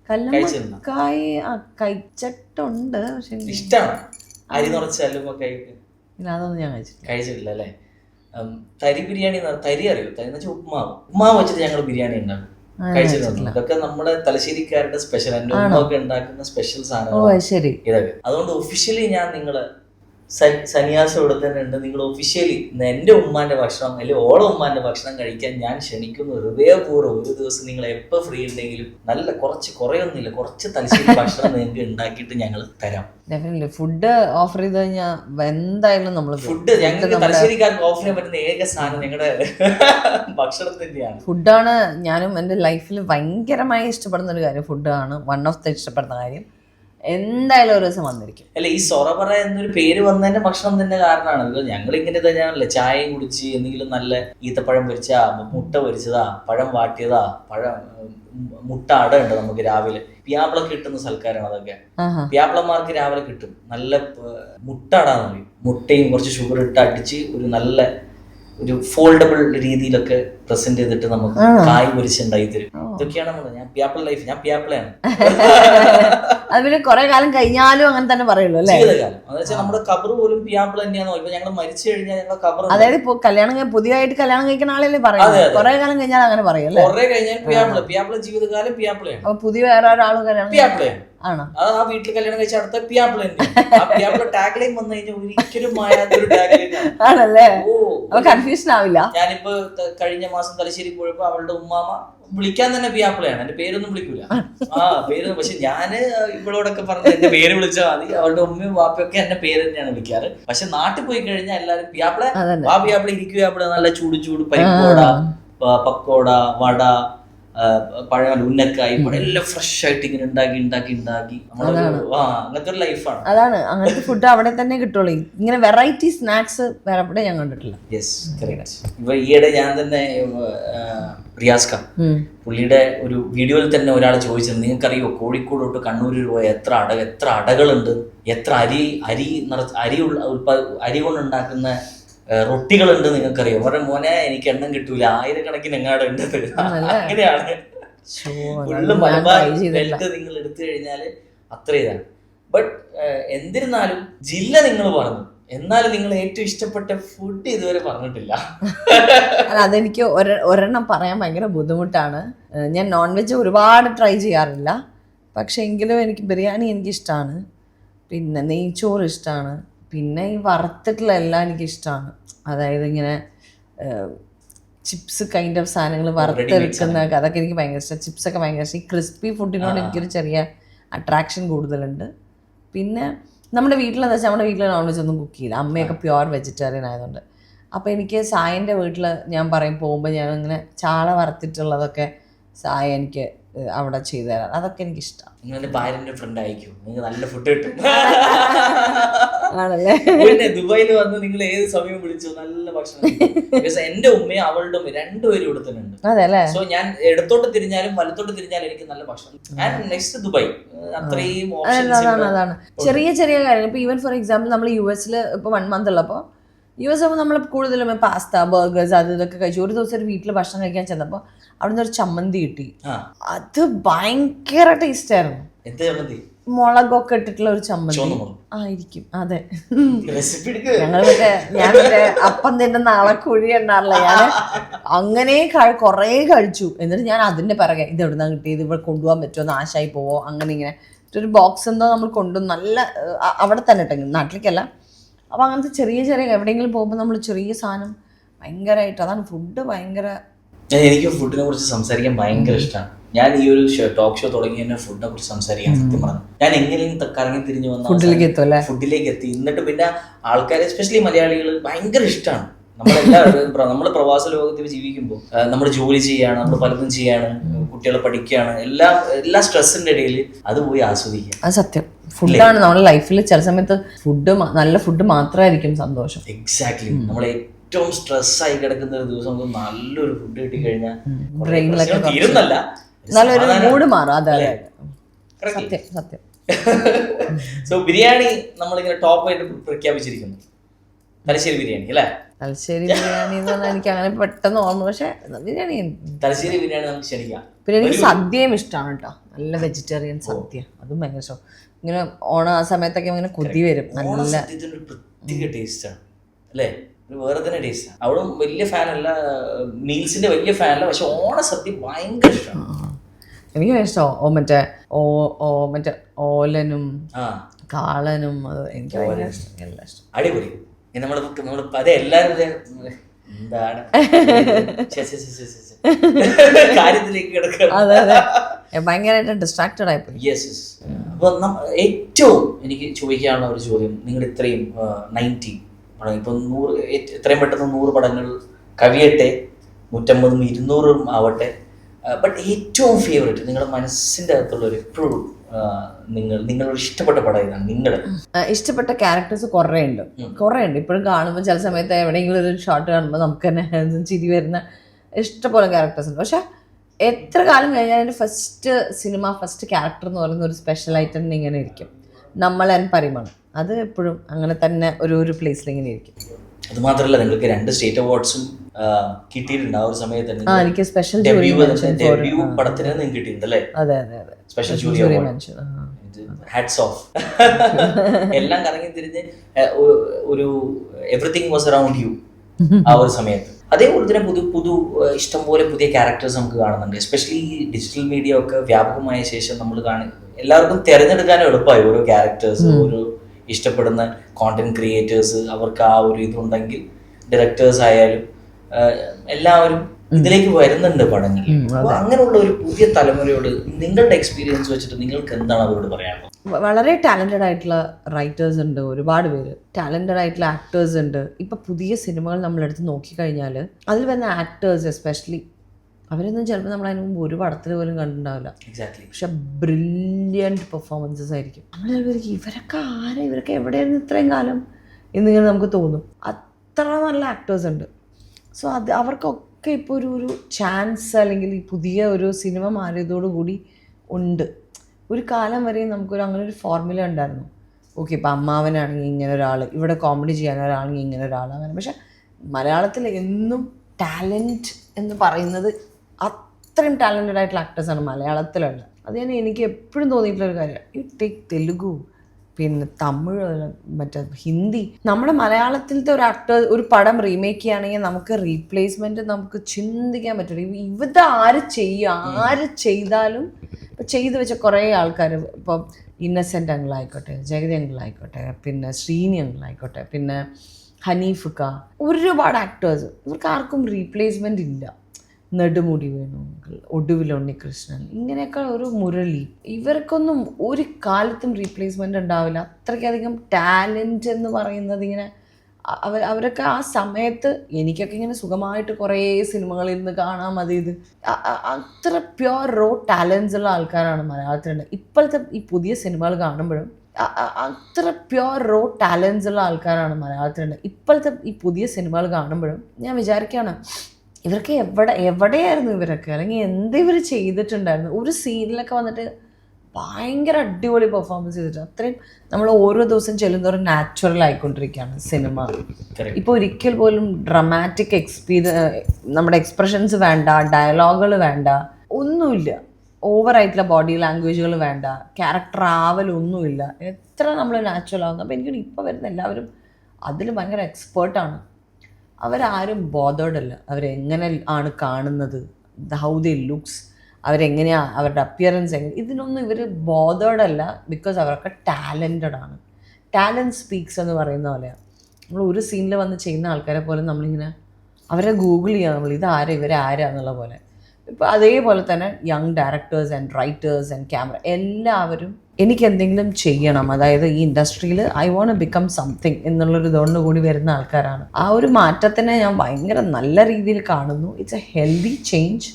കല്ലമ്മക്കായി ആ കഴിച്ചിട്ടുണ്ട്. പക്ഷെ ഇഷ്ടമാണ് അരി നിറച്ച കല്ലുമുക്കായി ഇല്ല, അതൊന്നും ഞാൻ കഴിച്ചിട്ടില്ല. കഴിച്ചിട്ടില്ല അല്ലേ? തരി ബിരിയാണി തരി അറിയോ? തരി എന്ന് വെച്ചാൽ ഉപ്മാവ്. ഉപ്മാവ് വെച്ചിട്ട് ഞങ്ങൾ ബിരിയാണി ഉണ്ടാക്കും. കഴിച്ചിട്ടുണ്ട്? ഇതൊക്കെ നമ്മുടെ തലശ്ശേരിക്കാരുടെ സ്പെഷ്യൽ എന്റെ ഉമ്മ ഒക്കെ ഉണ്ടാക്കുന്ന സ്പെഷ്യൽ സാധനങ്ങൾ ഇതൊക്കെ. അതുകൊണ്ട് ഒഫീഷ്യലി ഞാൻ നിങ്ങൾ സന്യാസം ഇവിടെ തന്നെ ഉണ്ട്. നിങ്ങൾ ഒഫീഷ്യലി എന്റെ ഉമ്മാന്റെ ഭക്ഷണം അല്ലെങ്കിൽ ഓള ഉമ്മാന്റെ ഭക്ഷണം കഴിക്കാൻ ഞാൻ ക്ഷണിക്കുന്നു. ഹൃദയപൂർവം ഒരു ദിവസം നിങ്ങൾ എപ്പോൾ ഫ്രീ ഉണ്ടെങ്കിലും നല്ല കുറച്ച് കുറയൊന്നുമില്ല. കുറച്ച് തലശ്ശേരി ഭക്ഷണം നിങ്ങൾക്ക് ഉണ്ടാക്കിയിട്ട് ഞങ്ങൾ തരാം. ഡെഫിനറ്റ്ലി ഫുഡ് ഓഫർ ചെയ്ത് കഴിഞ്ഞാൽ എന്തായാലും നമ്മൾ ഫുഡ് ഞങ്ങൾക്ക് തലശ്ശേരിക്കാർക്ക് ഓഫർ ചെയ്യാൻ പറ്റുന്ന ഏക സാധനം ഞങ്ങളുടെ (laughs) ഭക്ഷണം തന്നെയാണ് ഫുഡാണ് ഞാനും എന്റെ ലൈഫിൽ ഭയങ്കരമായി ഇഷ്ടപ്പെടുന്ന ഒരു കാര്യം. ഫുഡാണ് വൺ ഓഫ് ദ ഇഷ്ടപ്പെടുന്ന കാര്യം. എന്തായാലും ഒരു ദിവസം വന്നിരിക്കും. അല്ല ഈ സൊറപറ എന്നൊരു പേര് വന്നതിന്റെ ഭക്ഷണം തന്നെ കാരണമാണ്. ഞങ്ങൾ ഇങ്ങനെ തന്നെയാണല്ലേ. ചായയും കുടിച്ച് എന്തെങ്കിലും നല്ല ഈത്തപ്പഴം പൊരിച്ചാ മുട്ട പൊരിച്ചതാ പഴം വാട്ടിയതാ പഴം മുട്ട അട ഉണ്ട് നമുക്ക് രാവിലെ. പിയാപ്പിള കിട്ടുന്ന സൽക്കാരാണ് അതൊക്കെ. പ്യാപ്ലന്മാർക്ക് രാവിലെ കിട്ടും. നല്ല മുട്ട അടാന്ന് പറയും. മുട്ടയും കുറച്ച് ഷുഗർ ഇട്ട് അടിച്ച് ഒരു നല്ല ഒരു ഫോൾഡബിൾ രീതിയിലൊക്കെ പ്രസന്റ് ചെയ്തിട്ട് നമുക്ക് കായ് പൊരിച്ചുണ്ടായി തരും. ഇതൊക്കെയാണ് ഞാൻ പ്യാപ്പിൾ ലൈഫ് ഞാൻ പിയാപ്പിളയാണ് (laughs) അത് പിന്നെ കുറെ കാലം കഴിഞ്ഞാലും അങ്ങനെ തന്നെ പറയുള്ളൂ അല്ലേ? ജീവിതകാലം. എന്ന് വെച്ചാൽ നമ്മുടെ കബർ പോലും പ്യാപ്പിൾ തന്നെയാന്ന് ഇപ്പൊ ഞങ്ങൾ മരിച്ചു കഴിഞ്ഞാൽ ഞങ്ങളുടെ കബർ അതായത് ഇപ്പൊ കല്യാണം പുതിയതായിട്ട് കല്യാണം കഴിക്കുന്ന ആളല്ലേ പറയുന്നത്. കുറെ കാലം കഴിഞ്ഞാൽ അങ്ങനെ പറയും അല്ലേ? കുറെ കഴിഞ്ഞാൽ പ്യാപ്പിൾ പ്യാപ്പിള ജീവിതകാലം പിയാപ്പിളയാണ് അപ്പൊ പുതിയ വേറെ ഒരാൾ കല്യാണം പിയാപ്പിളയാണ് ആണോ? അത് ആ വീട്ടിൽ കല്യാണം കഴിച്ച അടുത്ത പിയാപ്പിള ആ പിയാപ്പിള ടാഗ് ലൈൻ വന്നു കഴിഞ്ഞാൽ ഒരിക്കലും മായാത്തൊരു ടാഗ് ലൈൻ ആണല്ലേ? ഓ കൺഫ്യൂഷൻ ആവില്ല. ഞാനിപ്പോ കഴിഞ്ഞ മാസം തലശ്ശേരി പോയപ്പോ അവളുടെ ഉമ്മാമ വിളിക്കാൻ തന്നെ പിയാപ്പിളയാണ്. എന്റെ പേരൊന്നും വിളിക്കൂല. ആ പേര് പക്ഷെ ഞാൻ ഇവളോടൊക്കെ പറഞ്ഞ എന്റെ പേര് വിളിച്ചാൽ മതി. അവളുടെ ഉമ്മയും വാപ്പയൊക്കെ എന്റെ പേര് തന്നെയാണ് വിളിക്കാറ്. പക്ഷെ നാട്ടിൽ പോയി കഴിഞ്ഞാൽ എല്ലാരും പിയാപ്പിള വാ പിയാപ്പിള ഇരിക്കുക പിയാപ്പിള. നല്ല ചൂട് ചൂട് പരിപ്പോട പക്കോട വട ആ, പഴം ഉന്നക്കായി എല്ലാം ഫ്രഷ് ആയിട്ട് ഇങ്ങനെ ഉണ്ടാക്കി ഉണ്ടാക്കി ഉണ്ടാക്കി. അങ്ങനത്തെ ഒരു ലൈഫാണ് അതാണ്. അങ്ങനത്തെ ഫുഡ് അവിടെ തന്നെ കിട്ടുള്ളൂ. ഇങ്ങനെ വെറൈറ്റി സ്നാക്സ് വേറെ എവിടെ ഞാൻ കണ്ടിട്ടില്ല. യെസ് കറക്റ്റ് ഇപ്പൊ ഈയിടെ ഞാൻ തന്നെ റിയാസ്ക. റിയാസ് ഖാൻ പുള്ളിയുടെ ഒരു വീഡിയോയിൽ തന്നെ ഒരാൾ ചോദിച്ചത് നിങ്ങൾക്കറിയോ കോഴിക്കോട് തൊട്ട് കണ്ണൂരിൽ പോയ എത്ര അട എത്ര അടകളുണ്ട്? എത്ര അരി അരി നിറ അരി ഉള്ള അരി കൊണ്ടുണ്ടാക്കുന്ന റൊട്ടികളുണ്ട് നിങ്ങൾക്കറിയാം. അവരുടെ മോനെ എനിക്ക് എണ്ണം കിട്ടൂല. ആയിരക്കണക്കിന് എങ്ങാട് ഉണ്ട് ആണല്ലേ? അങ്ങനെയാണ്. ഫുള്ള് മലബാർ ബെൽറ്റ് നിങ്ങൾ എടുത്തു കഴിഞ്ഞാൽ അത്ര ഇതാണ്. ബട്ട് എന്നിരുന്നാലും ജില്ല നിങ്ങൾ പറഞ്ഞു. എന്നാലും നിങ്ങൾ ഏറ്റവും ഇഷ്ടപ്പെട്ട ഫുഡ് ഇതുവരെ പറഞ്ഞിട്ടില്ല. അതെനിക്ക് ഒരെണ്ണം പറയാൻ ഭയങ്കര ബുദ്ധിമുട്ടാണ്. ഞാൻ നോൺ വെജ് ഒരുപാട് ട്രൈ ചെയ്യാറില്ല. പക്ഷെ എങ്കിലും എനിക്ക് ബിരിയാണി എനിക്കിഷ്ടമാണ് പിന്നെ നെയ്ച്ചോറ് ഇഷ്ടമാണ് പിന്നെ ഈ വറുത്തിട്ടുള്ള എല്ലാം എനിക്കിഷ്ടമാണ് അതായത് ഇങ്ങനെ ചിപ്സ് കൈൻഡ് ഓഫ് സാധനങ്ങൾ വറുത്തെടുക്കുന്ന അതൊക്കെ എനിക്ക് ഭയങ്കര ഇഷ്ടം. ചിപ്സൊക്കെ ഭയങ്കര ഇഷ്ടം. ഈ ക്രിസ്പി ഫുഡിനോട് എനിക്കൊരു ചെറിയ അട്രാക്ഷൻ കൂടുതലുണ്ട്. പിന്നെ നമ്മുടെ വീട്ടിലെന്താ വെച്ചാൽ നമ്മുടെ വീട്ടിൽ നോൺ വെജ് ഒന്നും കുക്ക് ചെയ്യില്ല. അമ്മയൊക്കെ പ്യുവർ വെജിറ്റേറിയൻ ആയതുകൊണ്ട്. അപ്പോൾ എനിക്ക് സായന്റെ വീട്ടിൽ ഞാൻ പറയും പോകുമ്പോൾ ഞാൻ ഇങ്ങനെ ചാള വറുത്തിട്ടുള്ളതൊക്കെ സായ എനിക്ക് അവിടെ ചെയ്തു തരാം അതൊക്കെ എനിക്കിഷ്ടം. നിങ്ങൾ എന്റെ ഭാര്യന്റെ ഫ്രണ്ട് ആയിരിക്കും. നിങ്ങൾക്ക് നല്ല ഫുഡ് കിട്ടും. ആണല്ലേ? പിന്നെ ദുബായിൽ വന്ന് നിങ്ങൾ ഏത് സമയം വിളിച്ചു നല്ല ഭക്ഷണം ബിക്കോസ് എന്റെ ഉമ്മയും അവളുടെ ഉമ്മയും രണ്ടുപേരും ഇവിടെ തന്നെ ഉണ്ട്. അതെ അല്ലേ സോ ഞാൻ ഇടത്തോട്ട് തിരിഞ്ഞാലും വലത്തോട്ട് തിരിഞ്ഞാലും എനിക്ക് നല്ല ഭക്ഷണം ആൻഡ് നെക്സ്റ്റ് ദുബായ്. അത്രയും അതാണ് അതാണ് അതാണ്. ചെറിയ ചെറിയ കാര്യങ്ങൾ. ഇപ്പൊ ഈവൻ ഫോർ എക്സാമ്പിൾ നമ്മൾ യു എസിൽ ഇപ്പൊ വൺ മന്ത് ഉള്ളപ്പോൾ യു എസ് ആകുമ്പോൾ നമ്മൾ കൂടുതലും പാസ്ത ബർഗേഴ്സ് അത് ഇതൊക്കെ കഴിച്ചു. ഒരു ദിവസം ഒരു വീട്ടിൽ ഭക്ഷണം കഴിക്കാൻ ചെന്നപ്പോൾ അവിടുന്ന് ഒരു ചമ്മന്തി കിട്ടി. അത് ഭയങ്കര ടേസ്റ്റ് ആയിരുന്നു. മുളകൊക്കെ ഇട്ടിട്ടുള്ള ഒരു ചമ്മന്തി. ആയിരിക്കും അതെ. ഞങ്ങൾ മറ്റേ ഞാൻ മറ്റേ അപ്പം തന്നെ നാളെ കുഴി എണ്ണാറില്ല ഞാൻ? അങ്ങനെ കുറേ കഴിച്ചു. എന്നിട്ട് ഞാൻ അതിന്റെ പിറകെ ഇത് എവിടുന്നാ കിട്ടിയത്? ഇവിടെ കൊണ്ടുപോകാൻ പറ്റുമോ? നാശമായി പോവോ? അങ്ങനെ ഇങ്ങനെ. ഒരു ബോക്സ് എന്തോ നമ്മൾ കൊണ്ടു നല്ല അവിടെ തന്നെ ഇട്ടെങ്കിൽ നാട്ടിലേക്കല്ല. അപ്പോൾ അങ്ങനത്തെ ചെറിയ ചെറിയ എവിടെയെങ്കിലും പോകുമ്പോൾ നമ്മൾ ചെറിയ സാധനം ഭയങ്കരമായിട്ട് അതാണ് ഫുഡ് ഭയങ്കര എനിക്ക് ഫുഡിനെ കുറിച്ച് സംസാരിക്കാൻ ഭയങ്കര ഇഷ്ടമാണ് ഞാൻ ഈ ഒരു ടോക്ക് ഷോ തുടങ്ങി തന്നെ ഫുഡിനെ കുറിച്ച് സംസാരിക്കാൻ സത്യം പറഞ്ഞു. ഞാൻ എങ്ങനെയും കറങ്ങി തിരിഞ്ഞു വന്ന ഫുഡിലേക്ക് എത്തും ഫുഡിലേക്ക് എത്തി. എന്നിട്ട് പിന്നെ ആൾക്കാർ എസ്പെഷ്യലി മലയാളികൾ ഭയങ്കര ഇഷ്ടമാണ് നമ്മളെല്ലാവരും നമ്മൾ പ്രവാസ ലോകത്തിൽ ജീവിക്കുമ്പോൾ നമ്മൾ ജോലി ചെയ്യാണ് നമ്മൾ പലതും ചെയ്യാണ് കുട്ടികളെ പഠിക്കുകയാണ് എല്ലാ എല്ലാ സ്ട്രെസ്സിന്റെ ഇടയിൽ അത് പോയി ആസ്വദിക്കുക. അത് സത്യം. ഫുഡാണ് നമ്മുടെ ലൈഫിൽ ചില സമയത്ത് ഫുഡ് നല്ല ഫുഡ് മാത്രമായിരിക്കും സന്തോഷം. എക്സാക്ട്ലി നമ്മൾ ഏറ്റവും സ്ട്രെസ് ആയി കിടക്കുന്ന ഒരു ദിവസം നമുക്ക് നല്ലൊരു ഫുഡ് കിട്ടി കഴിഞ്ഞാൽ തീരുന്നല്ല. നല്ലൊരു മൂഡ് മാറും. അതെ അതെ സത്യം സത്യം. (laughs) സോ ബിരിയാണി നമ്മളിങ്ങനെ ടോപ്പ് ആയിട്ട് പ്രഖ്യാപിച്ചിരിക്കുന്നു. തലശ്ശേരി ബിരിയാണി അല്ലേ? തലശ്ശേരി ബിരിയാണി എന്ന് പറഞ്ഞാൽ എനിക്ക് അങ്ങനെ പെട്ടെന്ന് ഓർമ്മ പക്ഷേ ബിരിയാണി? തലശ്ശേരി ബിരിയാണി നമുക്ക് ക്ഷണിക്കാം. പിന്നെ എനിക്ക് സദ്യയും ഇഷ്ടമാണ് കേട്ടോ. നല്ല വെജിറ്റേറിയൻ സദ്യ. അതും ഭയങ്കര ഇഷ്ടം. ഇങ്ങനെ ഓണ ആ സമയത്തൊക്കെ ഇങ്ങനെ കൊതി വരും. നല്ല ടേസ്റ്റ് ആണ് പ്രത്യേക ടേസ്റ്റാണ് അല്ലേ? ഒരു വേറെ തന്നെ ടേസ്റ്റാണ് അവളും വലിയ ഫാനല്ല മീൽസിന്റെ വലിയ ഫാനല്ല പക്ഷെ ഓണ സദ്യ ഭയങ്കര ഇഷ്ടമാണ്. എനിക്ക് ഓ മറ്റേ ഓ ഓ മറ്റേ ഓലനും കാളനും അത് എനിക്ക് ഭയങ്കര ഇഷ്ടം. എല്ലാം ഇഷ്ടം. അടിപൊളി. നമ്മൾ നമ്മൾ അതെ എല്ലാവരും എന്താണ്. കാര്യത്തിലേക്ക് കിടക്കുക അതെ അതെ. ഭയങ്കരമായിട്ട് ഡിസ്ട്രാക്റ്റഡ് ആയിപ്പോയി യെസ് യെസ് അപ്പോൾ ഏറ്റവും എനിക്ക് ചോദിക്കാനുള്ള ഒരു ചോദ്യം നിങ്ങൾ ഇത്രയും നയന്റി പടം. ഇപ്പം നൂറ് എത്രയും പെട്ടെന്ന് നൂറ് പടങ്ങൾ കവിയട്ടെ നൂറ്റമ്പതും ഇരുന്നൂറും ആവട്ടെ. ബട്ട് ഏറ്റവും ഫേവറേറ്റ് നിങ്ങളുടെ മനസ്സിന്റെ അകത്തുള്ള ഒരു എപ്പോഴും നിങ്ങൾ നിങ്ങളുടെ ഇഷ്ടപ്പെട്ട പടം ഏതാണ്? നിങ്ങളുടെ ഇഷ്ടപ്പെട്ട ക്യാരക്ടേഴ്സ് കുറേ ഉണ്ട്. കുറേ ഉണ്ട്. ഇപ്പോഴും കാണുമ്പോൾ ചില സമയത്ത് എവിടെയെങ്കിലും ഒരു ഷോട്ട് കാണുമ്പോൾ നമുക്ക് തന്നെ (laughs) ചിരി വരുന്ന ഇഷ്ടപോലെ ക്യാരക്ടേഴ്സ് ഉണ്ട്. പക്ഷെ എത്ര കാലം കഴിഞ്ഞാൽ എന്റെ ഫസ്റ്റ് സിനിമ ഫസ്റ്റ് ക്യാരക്ടർ എന്ന് പറയുന്ന ഒരു സ്പെഷ്യൽ ഐറ്റം ഇങ്ങനെ ഇരിക്കും. നമ്മൾ ആൻഡ് പരിമളം. അത് എപ്പോഴും അങ്ങനെ തന്നെ ഒരു ഒരു പ്ലേസിൽ ഇങ്ങനെ ഇരിക്കും. അത് മാത്രമല്ല നിങ്ങൾക്ക് രണ്ട് സ്റ്റേറ്റ് അവാർഡ്സും കിട്ടിയിട്ടുണ്ട്. ആ ഒരു സമയത്ത് ആ എനിക്ക് സ്പെഷ്യൽ ജൂറി ഡെബ്യൂ പടത്തിന് നിങ്ങൾക്ക് കിട്ടിയിട്ടുണ്ട് അതെ അതെ അതെ. Special jury mention hats off എല്ലാം കറങ്ങി തിരിഞ്ഞ് ഒരു എവറിത്തിങ് വാസ് അറൌണ്ട് യു ആ ഒരു സമയത്ത്. അതേപോലെ തന്നെ പുതു പുതു ഇഷ്ടംപോലെ പുതിയ ക്യാരക്ടേഴ്സ് നമുക്ക് കാണുന്നുണ്ട്. എസ്പെഷ്യലി ഈ ഡിജിറ്റൽ മീഡിയ ഒക്കെ വ്യാപകമായ ശേഷം നമ്മൾ കാണും എല്ലാവർക്കും തിരഞ്ഞെടുക്കാൻ എളുപ്പമായി ഓരോ ക്യാരക്ടേഴ്സ് ഓരോ ഇഷ്ടപ്പെടുന്ന കോണ്ടന്റ് ക്രിയേറ്റേഴ്സ് അവർക്ക് ആ ഒരു ഇതുണ്ടെങ്കിൽ ഡയറക്ടേഴ്സ് ആയാലും എല്ലാവരും ഇതിലേക്ക് വരുന്നുണ്ട് പടങ്ങളിൽ. അപ്പൊ അങ്ങനെയുള്ള ഒരു പുതിയ തലമുറയോട് നിങ്ങളുടെ എക്സ്പീരിയൻസ് വെച്ചിട്ട് നിങ്ങൾക്ക് എന്താണ് അവരോട് പറയാനുള്ളത്? വളരെ ടാലന്റഡ് ആയിട്ടുള്ള റൈറ്റേഴ്സ് ഉണ്ട് ഒരുപാട് പേര്. ടാലന്റഡ് ആയിട്ടുള്ള ആക്ടേഴ്സ് ഉണ്ട്. ഇപ്പം പുതിയ സിനിമകൾ നമ്മളെടുത്ത് നോക്കിക്കഴിഞ്ഞാൽ അതിൽ വരുന്ന ആക്ടേഴ്സ് എസ്പെഷ്യലി അവരൊന്നും ചിലപ്പോൾ നമ്മൾ അതിന് മുമ്പ് ഒരു പടത്തിൽ പോലും കണ്ടിട്ടുണ്ടാവില്ല. എക്സാക്ട്ലി പക്ഷെ ബ്രില്യന്റ് പെർഫോമൻസസ് ആയിരിക്കും. നമ്മൾ ഇവർക്ക് ഇവരൊക്കെ ആരാ? ഇവരൊക്കെ എവിടെയായിരുന്നു ഇത്രയും കാലം എന്നിങ്ങനെ നമുക്ക് തോന്നും. അത്ര നല്ല ആക്ടേഴ്സ് ഉണ്ട്. സോ അത് അവർക്കൊക്കെ ഇപ്പോൾ ഒരു ഒരു ചാൻസ് അല്ലെങ്കിൽ ഈ പുതിയ ഒരു സിനിമ മാറിയതോടുകൂടി ഉണ്ട്. ഒരു കാലം വരെയും നമുക്കൊരു അങ്ങനെ ഒരു ഫോർമുല ഉണ്ടായിരുന്നു. ഓക്കെ ഇപ്പം അമ്മാവനാണെങ്കിൽ ഇങ്ങനെ ഒരാൾ ഇവിടെ കോമഡി ചെയ്യാൻ ഒരാളെങ്കിൽ ഇങ്ങനെ ഒരാൾ അങ്ങനെ. പക്ഷെ മലയാളത്തിൽ എന്നും ടാലന്റ് എന്ന് പറയുന്നത് അത്രയും ടാലന്റഡ് ആയിട്ടുള്ള ആക്ടേഴ്സാണ് മലയാളത്തിലുള്ളത്. അത് ഞാൻ എനിക്ക് എപ്പോഴും തോന്നിയിട്ടുള്ള ഒരു കാര്യമാണ് യു ടേക്ക് തെലുഗു പിന്നെ തമിഴ് മറ്റേ ഹിന്ദി. നമ്മുടെ മലയാളത്തിലത്തെ ഒരു ആക്ടർ ഒരു പടം റീമേക്ക് ചെയ്യുകയാണെങ്കിൽ നമുക്ക് റീപ്ലേസ്മെന്റ് നമുക്ക് ചിന്തിക്കാൻ പറ്റില്ല. ഇവ- ഇത് ആര് ചെയ്യുക? ആര് ചെയ്താലും ഇപ്പം ചെയ്തു വെച്ച കുറേ ആൾക്കാർ ഇപ്പം ഇന്നസെന്റ് അങ്കിളായിക്കോട്ടെ ജഗതി അങ്കിളായിക്കോട്ടെ പിന്നെ ശ്രീനി അങ്കിളായിക്കോട്ടെ പിന്നെ ഹനീഫുക്ക ഒരുപാട് ആക്ടേഴ്സ് ഇവർക്ക് ആർക്കും റീപ്ലേസ്മെന്റ് ഇല്ല. നെടുമുടി വേണു ഒടുവിൽ ഉണ്ണികൃഷ്ണൻ ഇങ്ങനെയൊക്കെ ഒരു മുരളി. ഇവർക്കൊന്നും ഒരു കാലത്തും റീപ്ലേസ്മെന്റ് ഉണ്ടാവില്ല. അത്രയ്ക്കധികം ടാലന്റ് എന്ന് പറയുന്നത് ഇങ്ങനെ അവർ അവരൊക്കെ ആ സമയത്ത് എനിക്കൊക്കെ ഇങ്ങനെ സുഖമായിട്ട് കുറേ സിനിമകളിൽ നിന്ന് കാണാൻ മതി ഇത്. അത്ര പ്യുവർ റോ ടാലൻസ് ഉള്ള ആൾക്കാരാണ് മലയാളത്തിലുണ്ട്. ഇപ്പോഴത്തെ ഈ പുതിയ സിനിമകൾ കാണുമ്പോഴും അത്ര പ്യുവർ റോ ടാലൻസ് ഉള്ള ആൾക്കാരാണ് മലയാളത്തിലുണ്ട്. ഇപ്പോഴത്തെ ഈ പുതിയ സിനിമകൾ കാണുമ്പോഴും ഞാൻ വിചാരിക്കുകയാണ് ഇവർക്ക് എവിടെ എവിടെയായിരുന്നു ഇവരൊക്കെ? അല്ലെങ്കിൽ എന്ത് ഇവർ ചെയ്തിട്ടുണ്ടായിരുന്നു? ഒരു സീനിലൊക്കെ വന്നിട്ട് ഭയങ്കര അടിപൊളി പെർഫോമൻസ് ചെയ്തിട്ടുണ്ട് അത്രയും നമ്മൾ ഓരോ ദിവസം ചെല്ലുന്നവരും നാച്ചുറൽ ആയിക്കൊണ്ടിരിക്കുകയാണ് സിനിമ. ഇപ്പോൾ ഒരിക്കൽ പോലും ഡ്രമാറ്റിക് എക്സ്പീരിയ നമ്മുടെ എക്സ്പ്രഷൻസ് വേണ്ട ഡയലോഗുകൾ വേണ്ട ഒന്നുമില്ല. ഓവർ ആയിട്ടുള്ള ബോഡി ലാംഗ്വേജുകൾ വേണ്ട ക്യാരക്ടർ ആവലൊന്നുമില്ല എത്ര നമ്മൾ നാച്ചുറൽ ആവുന്നു. അപ്പോൾ എനിക്ക് ഇപ്പോൾ വരുന്ന എല്ലാവരും അതിൽ ഭയങ്കര എക്സ്പേർട്ടാണ് അവരാരും ബോധേഡ് അല്ല. അവരെങ്ങനെ ആണ് കാണുന്നത്? ഹൗ ദി ലുക്സ് അവരെങ്ങനെയാണ് അവരുടെ അപ്പിയറൻസ് എങ്ങനെ ഇതിനൊന്നും ഇവർ ബോധേഡ് അല്ല ബിക്കോസ് അവരൊക്കെ ടാലന്റഡ് ആണ്. ടാലന്റ് സ്പീക്സ് എന്ന് പറയുന്ന പോലെയാണ് നമ്മൾ ഒരു സീനിൽ വന്ന് ചെയ്യുന്ന ആൾക്കാരെ പോലെ നമ്മളിങ്ങനെ അവരെ ഗൂഗിൾ ചെയ്യുക നമ്മൾ. ഇതാരാ ഇവരാരാ എന്നുള്ള പോലെ. ഇപ്പോൾ അതേപോലെ തന്നെ young directors and writers and camera എല്ലാവരും എനിക്ക് എന്തെങ്കിലും ചെയ്യണം. അതായത് ഈ ഇൻഡസ്ട്രിയിൽ ഐ വോണ്ട് ബിക്കം സംതിങ് എന്നുള്ളൊരു ഇതുകൊണ്ട് കൂടി വരുന്ന ആൾക്കാരാണ്. ആ ഒരു മാറ്റത്തിനെ ഞാൻ ഭയങ്കര നല്ല രീതിയിൽ കാണുന്നു. ഇറ്റ്സ് എ ഹെൽത്തി ചേഞ്ച്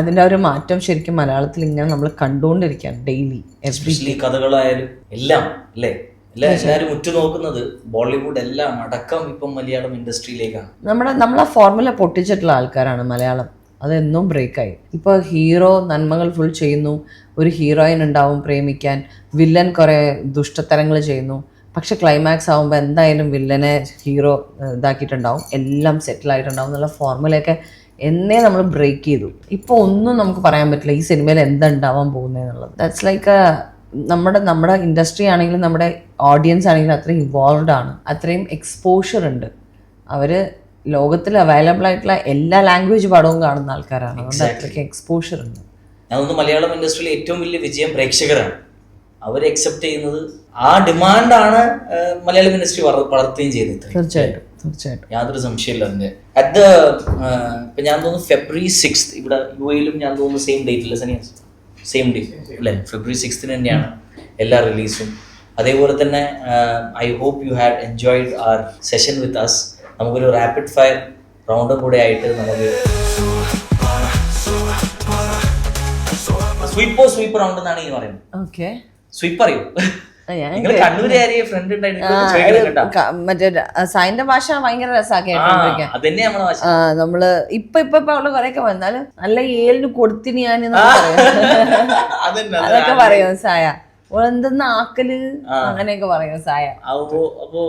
അതിന്റെ ഒരു മാറ്റം ശരിക്കും മലയാളത്തിൽ ഇങ്ങനെ നമ്മൾ കണ്ടുകൊണ്ടിരിക്കുകയാണ് ഡെയിലി എസ്പെഷ്യലി കഥകളായാലും എല്ലാം അല്ലേ? എല്ലാ എല്ലാവരും ഉറ്റുനോക്കുന്നത് ബോളിവുഡ് എല്ലാം അടക്കം ഇപ്പം മലയാളം ഇൻഡസ്ട്രിയിലേക്കാണ്. നമ്മുടെ നമ്മളെ ഫോർമുല പൊട്ടിച്ചിട്ടുള്ള ആൾക്കാരാണ് മലയാളം. അതെന്നും ബ്രേക്കായി. ഇപ്പോൾ ഹീറോ നന്മകൾ ഫുൾ ചെയ്യുന്നു. ഒരു ഹീറോയിൻ ഉണ്ടാവും പ്രേമിക്കാൻ. വില്ലൻ കുറേ ദുഷ്ടത്തരങ്ങൾ ചെയ്യുന്നു. പക്ഷെ ക്ലൈമാക്സ് ആകുമ്പോൾ എന്തായാലും വില്ലനെ ഹീറോ ഇതാക്കിയിട്ടുണ്ടാവും. എല്ലാം സെറ്റിൽ ആയിട്ടുണ്ടാവും എന്നുള്ള ഫോർമുലയൊക്കെ എന്നേ നമ്മൾ ബ്രേക്ക് ചെയ്തു. ഇപ്പോൾ ഒന്നും നമുക്ക് പറയാൻ പറ്റില്ല ഈ സിനിമയിൽ എന്താ ഉണ്ടാവാൻ പോകുന്നതെന്നുള്ളത് ദാറ്റ്സ് ലൈക്ക് നമ്മുടെ നമ്മുടെ ഇൻഡസ്ട്രി ആണെങ്കിലും നമ്മുടെ ഓഡിയൻസ് ആണെങ്കിലും അത്രയും ഇൻവോൾവ് ആണ്. അത്രയും എക്സ്പോഷർ ഉണ്ട്. അവർ ലോകത്തിൽ അവൈലബിൾ ആയിട്ടുള്ള എല്ലാ ലാംഗ്വേജ് പടവും കാണുന്ന ആൾക്കാരാണ്. അതുകൊണ്ട് അത്രയ്ക്ക് എക്സ്പോഷർ ഉണ്ട്. ഞാൻ തോന്നുന്നു മലയാളം ഇൻഡസ്ട്രിയിലെ ഏറ്റവും വലിയ വിജയം പ്രേക്ഷകരാണ്. അവർ അക്സെപ്റ്റ് ചെയ്യുന്നത് ആ ഡിമാൻഡാണ് മലയാളം ഇൻഡസ്ട്രി വളർത്തുകയും ചെയ്തത് തീർച്ചയായിട്ടും തീർച്ചയായിട്ടും. യാതൊരു സംശയമില്ല അതിന്റെ. അറ്റ് ദ ഇപ്പൊ ഞാൻ തോന്നുന്നു ഫെബ്രുവരി സിക്സ് ഇവിടെ യു എയിലും ഞാൻ തോന്നുന്നു സെയിം ഡേറ്റില്ല സനിയാസ്? സെയിം ഡേറ്റ് അല്ലേ? ഫെബ്രുവരി സിക്സ്തിന് തന്നെയാണ് എല്ലാ റിലീസും അതേപോലെ തന്നെ I hope you have enjoyed our session with us നമുക്കൊരു റാപ്പിഡ് ഫയർ റൗണ്ടും കൂടെ ആയിട്ട് നമുക്ക് സ്വീപ്പോ സ്വീപ്പ് റൗണ്ട് എന്നാണ് ഈ പറയുന്നത്. ഓക്കെ സ്വീപ്പ് അറിയോ? മറ്റേ ഭാഷ ഭയങ്കര നമ്മൾ ഇപ്പൊ ഇപ്പൊ ഇപ്പൊ അവൾ കൊറേയൊക്കെ വന്നാലും നല്ല ഏലിന് കൊടുത്തിനി ഞാൻ (laughs) അതൊക്കെ പറയും സായ. എന്തെന്ന് ആക്കൽ? അങ്ങനെയൊക്കെ പറയും സായ. അപ്പോ അപ്പോ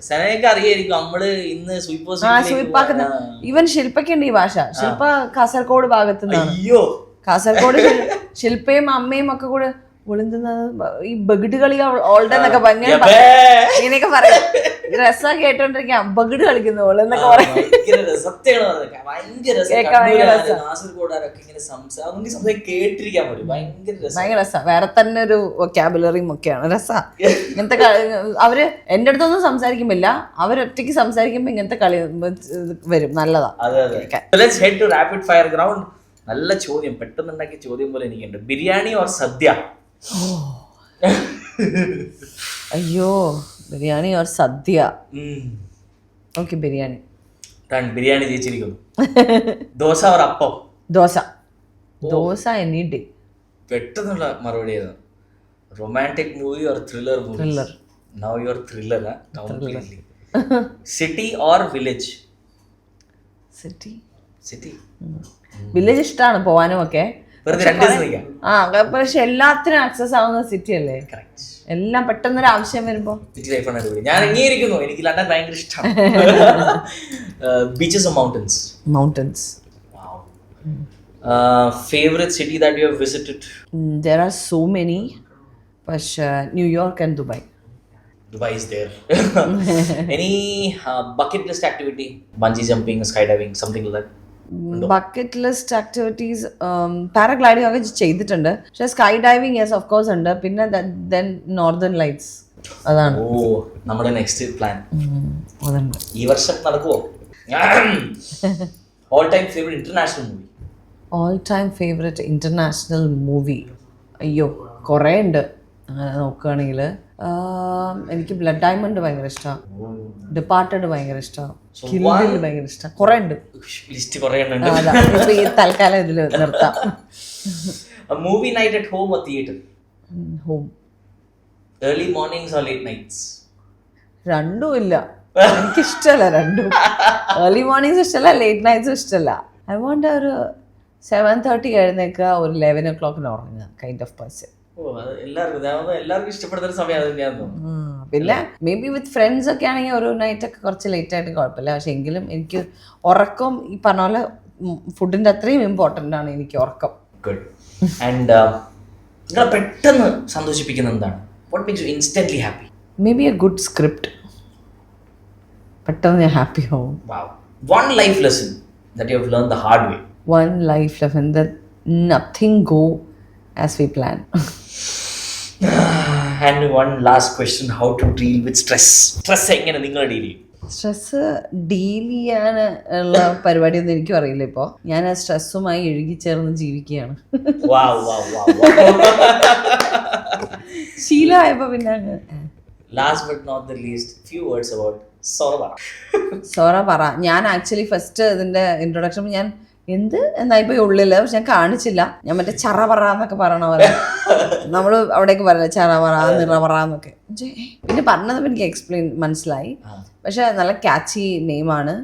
സനയൊക്കെ അറിയായിരിക്കും. നമ്മൾ ഇന്ന് സുയിപ്പാക്കുന്ന ഇവൻ ശില്പക്കുണ്ട് ഈ ഭാഷ. ശില്പ കാസർഗോഡ് ഭാഗത്ത് അയ്യോ. കാസർഗോഡ് ശില്പയും അമ്മയും ഒക്കെ കൂടെ ഈ ബഗിട് കളി ഓൾഡ് എന്നൊക്കെ ഭയങ്കര. ഇങ്ങനെയൊക്കെ പറയും. രസം കേട്ടോണ്ടിരിക്കാം. ബഗിട് കളിക്കുന്നു ഓളെന്നൊക്കെ പറയും. ഭയങ്കര രസം. വേറെ തന്നെ ഒരു വൊക്കാബുലറിയും ഒക്കെയാണ്. രസ. ഇങ്ങനത്തെ അവർ എന്റെ അടുത്തൊന്നും സംസാരിക്കുമ്പില്ല. അവരൊറ്റയ്ക്ക് സംസാരിക്കുമ്പോ ഇങ്ങനത്തെ കളി വരും. നല്ലതാ. റാപ്പിഡ് ഫയർ ഗ്രൗണ്ട് നല്ല ചോദ്യം. പെട്ടെന്ന് ഉണ്ടാക്കിയ ചോദ്യം പോലെ എനിക്കുണ്ട്. ബിരിയാണി ഓർ സദ്യ? (gasps) അയ്യോ biryani or sadya. Okay biryani. Done. Biryani ജയിച്ചിരിക്കുന്നു. Dosa or appam. Dosa. Dosa any day പെട്ടെന്നുള്ള മറുപടി ആയിരുന്നു. Romantic movie or thriller movie thriller. Now your thriller. Completely city or village city city village ഇഷ്ടമാണ് പോവാനും ഒക്കെ. വെറുതെ രണ്ട് ദിവസം നിൽക്കാം. ആ പക്ഷെ എല്ലാത്തിനും ആക്സസ് ആവുന്ന സിറ്റി അല്ലേ? കറക്റ്റ് എല്ലാം പെട്ടെന്നൊരു ആവശ്യം വരുമ്പോ. സിറ്റി ലൈഫാണ് അടിപൊളി. ഞാൻ അംഗീകരിക്കുന്നു എനിക്ക് ലണ്ടൻ ഭയങ്കര ഇഷ്ടമാണ് beaches mountains mountains favourite city that you have visited there are so many പക്ഷെ New York and Dubai Dubai is there. (laughs) Any uh, bucket list activity? Bungee jumping, skydiving, something like that? Bucket list activities paragliding ഒക്കെ ചെയ്തിട്ടുണ്ട്. പക്ഷെ sky diving yes of course ഉണ്ട്. പിന്നെ then northern lights അതാണ്. ഓ നമ്മുടെ next plan ഈ വർഷം നടക്കുമോ all time favourite international movie all time favourite international movie അയ്യോ കുറേ ഉണ്ട്. അങ്ങനെ നോക്കുകയാണെങ്കിൽ എനിക്ക് ബ്ലഡ് ഡയമണ്ട് ഭയങ്കര ഇഷ്ടമാണ് ഡിപ്പാർട്ടഡ് ഭയങ്കര ഇഷ്ടമാണ് കില്ലിൽ ഭയങ്കര ഇഷ്ടം. കുറേ ഉണ്ട്. ലിസ്റ്റ് കുറേ എണ്ണുണ്ട് ഇപ്പൊ ഈ തൽക്കാലം ഇതിൽ നിർത്താം. Movie night at home theatre home early mornings or late nights രണ്ടും ഇല്ല. (laughs) എനിക്കിഷ്ടമല്ല രണ്ടും. ഏർലി മോർണിംഗ്സ് ഇഷ്ടമല്ല ലേറ്റ് നൈറ്റ്സും ഇഷ്ടമല്ല ഐ വോണ്ട് ഒരു സെവൻ തേർട്ടി എഴുന്നേക്കുക ഒരു ലെവൻ ഒ ക്ലോക്കിന് ഉറങ്ങുക കൈൻഡ് ഓഫ് പേഴ്സൺ എല്ലാവർക്കും എല്ലാവർക്കും ഇഷ്ടപ്പെടുന്ന ഒരു സമയം അത് തന്നെയാന്ന് തോന്നുന്നു. പിന്നെ മേ ബി വിത്ത് ഫ്രണ്ട്സ് ഒക്കെ ആണെങ്കിൽ ഒരു നൈറ്റ് ഒക്കെ കുറച്ച് ലേറ്റ് ആയിട്ട് കുഴപ്പമില്ല. പക്ഷെ എങ്കിലും എനിക്ക് ഉറക്കം ഈ പറഞ്ഞ പോലെ ഫുഡിന്റെ അത്രയും ഇമ്പോർട്ടന്റ് ആണ് എനിക്ക് ഉറക്കം. ഗുഡ് ആൻഡ് നിങ്ങളെ പെട്ടെന്ന് സന്തോഷിപ്പിക്കുന്ന എന്താണ്? What makes you instantly happy may be a good script പെട്ടെന്ന് ഞാൻ ഹാപ്പി ആവും. One life lesson that you have learn the hard way one life lesson that nothing go as we we (sighs) plan. One one last question how to deal with stress. Stress എങ്ങനെ നിങ്ങൾ deal ചെയ്യും stress deal ചെയ്യാൻ ഉള്ള പരിപാടിയൊന്നും എനിക്കും അറിയില്ല ഇപ്പോൾ ഞാൻ ആ സ്ട്രെസ്സുമായി ഇഴുകിച്ചേർന്ന് ജീവിക്കുകയാണ് ശീലമായപ്പോ wow, wow, wow. (laughs) ശീലമായപ്പോൾ പിന്നെ അങ്ങ് Last but not the least, few words about Sorba. സോറ പറ ഞാൻ ആക്ച്വലി ഫസ്റ്റ് ഇതിന്റെ ഇൻട്രൊഡക്ഷൻ ഞാൻ എന്ത്? എന്നായിപ്പോയി ഉള്ളില്ല പക്ഷെ ഞാൻ കാണിച്ചില്ല. ഞാൻ മറ്റേ ചറ പറ എന്നൊക്കെ പറയണ പോലെ. നമ്മൾ അവിടേക്ക് പറയില്ല ചറ പറ നിറ പറ എന്നൊക്കെ. പിന്നെ പറഞ്ഞത് എനിക്ക് എക്സ്പ്ലെയിൻ മനസ്സിലായി. പക്ഷെ നല്ല ക്യാച്ചി നെയിമാണ്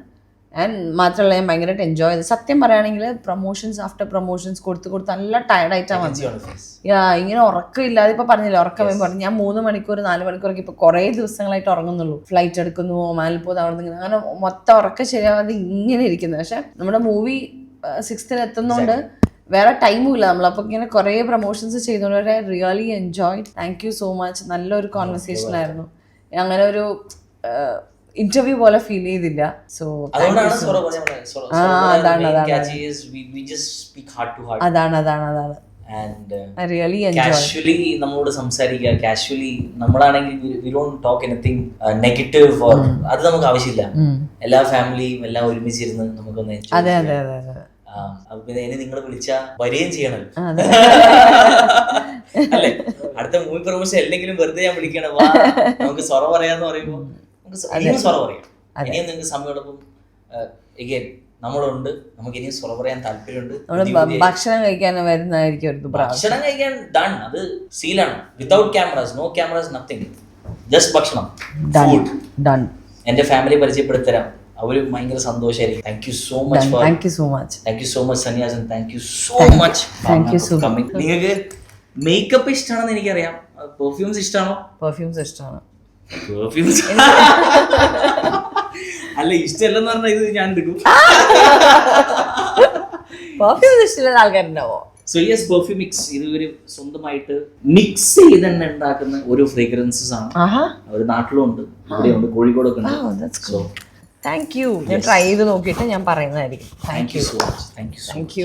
ആൻഡ് മാത്രമല്ല ഞാൻ ഭയങ്കരമായിട്ട് എൻജോയ് ചെയ്ത്. സത്യം പറയുകയാണെങ്കിൽ പ്രൊമോഷൻസ് ആഫ്റ്റർ പ്രൊമോഷൻസ് കൊടുത്ത് കൊടുത്ത് നല്ല ടയർഡായിട്ടാണ് മതി. യാ ഇങ്ങനെ ഉറക്കമില്ലാതെ ഇപ്പൊ പറഞ്ഞില്ല ഉറക്കം പറഞ്ഞു. ഞാൻ മൂന്ന് മണിക്കൂർ നാല് മണിക്കൂറൊക്കെ ഇപ്പൊ കുറേ ദിവസങ്ങളായിട്ട് ഉറങ്ങുന്നുള്ളൂ. ഫ്ലൈറ്റ് എടുക്കുന്നു മാലിപ്പോ അവിടെ നിന്ന് അങ്ങനെ മൊത്തം ഉറക്കം ശരിയാവാതെ ഇങ്ങനെ ഇരിക്കുന്നത് പക്ഷെ നമ്മുടെ മൂവി സിക്സ്ത്തിന് എത്തുന്നതുകൊണ്ട് വേറെ ടൈമും ഇല്ല. നമ്മളപ്പോൾ ഇങ്ങനെ കുറേ പ്രൊമോഷൻസ് ചെയ്തുകൊണ്ട് really enjoy thank you so much നല്ലൊരു കോൺവെർസേഷൻ ആയിരുന്നു. അങ്ങനെ ഒരു ഇന്റർവ്യൂ പോലെ ഫീൽ ചെയ്തില്ല. സോ ആ, അതാണ്, അതാണ്. അതാണ്. അതാണ് അതാണ് ഐ കാഷ്വലി നമ്മളോട് സംസാരിക്കുക. കാഷ്വലി നമ്മളാണെങ്കിൽ we don't talk anything negative അത് നമുക്ക് ആവശ്യമില്ല. എല്ലാ ഫാമിലിയും എല്ലാം ഒരുമിച്ചിരുന്ന് നമുക്കൊന്ന് അതെ അതെ അതെ. അപ്പൊ പിന്നെ ഇനി നിങ്ങൾ വിളിച്ച വരികയും ചെയ്യണം. അല്ലെ? അടുത്ത മൂവി പ്രൊമോഷൻ അല്ലെങ്കിലും വെറുതെ ഞാൻ വിളിക്കണം വാ നമുക്ക് സ്വറ പറയാന്ന് പറയുമ്പോ നമുക്ക് ഇനിയും സ്വറ പറയാം. ഇനിയും നിങ്ങൾക്ക് സമയമുള്ളപ്പം എഗെയിൻ നമ്മളുണ്ട് നമുക്ക് ഇനിയും സ്വറ പറയാൻ താല്പര്യമുണ്ട്. ഭക്ഷണം കഴിക്കാൻ വരുന്നതായിരിക്കും ഭക്ഷണം കഴിക്കാൻ ഡൺ അത് സീലാണ് without cameras no cameras nothing just ഭക്ഷണം. ഫുഡ് ഡൺ എന്റെ ഫാമിലി പരിചയപ്പെടുത്തരാം. അവർ ഭയങ്കര സന്തോഷമായിരിക്കും thank you so much thank you so much thank you so much സന്യാസൻ thank you so much thank you so much നിങ്ങൾക്ക് മേക്കപ്പ് ഇഷ്ടമാണെന്ന് എനിക്കറിയാം. പെർഫ്യൂംസ് ഇഷ്ടമാണോ പെർഫ്യൂംസ് ഇഷ്ടമാണ് പെർഫ്യൂംസ് അല്ല ഇഷ്ടമല്ലെന്ന് പറഞ്ഞാൽ ഇത് ഞാൻ എടുക്കും. പെർഫ്യൂംസ് ഇഷ്ടമുള്ള ആൾക്കാരുണ്ടാവോ? സോ യെസ് പെർഫ്യൂം മിക്സ് ഇത് ഒരു സ്വന്തമായിട്ട് മിക്സ് ചെയ്ത് തന്നെ ഉണ്ടാക്കുന്ന ഒരു ഫ്രേഗ്രൻസസ് ആണ്. ആഹാ. നാട്ടിലും ഉണ്ട് ഇവിടെയുണ്ട്. കോഴിക്കോടൊക്കെ ഉണ്ട്. സോ താങ്ക് യു ഞാൻ ട്രൈ ചെയ്ത് നോക്കിയിട്ട് ഞാൻ പറയുന്നതായിരിക്കും. Thank you thank you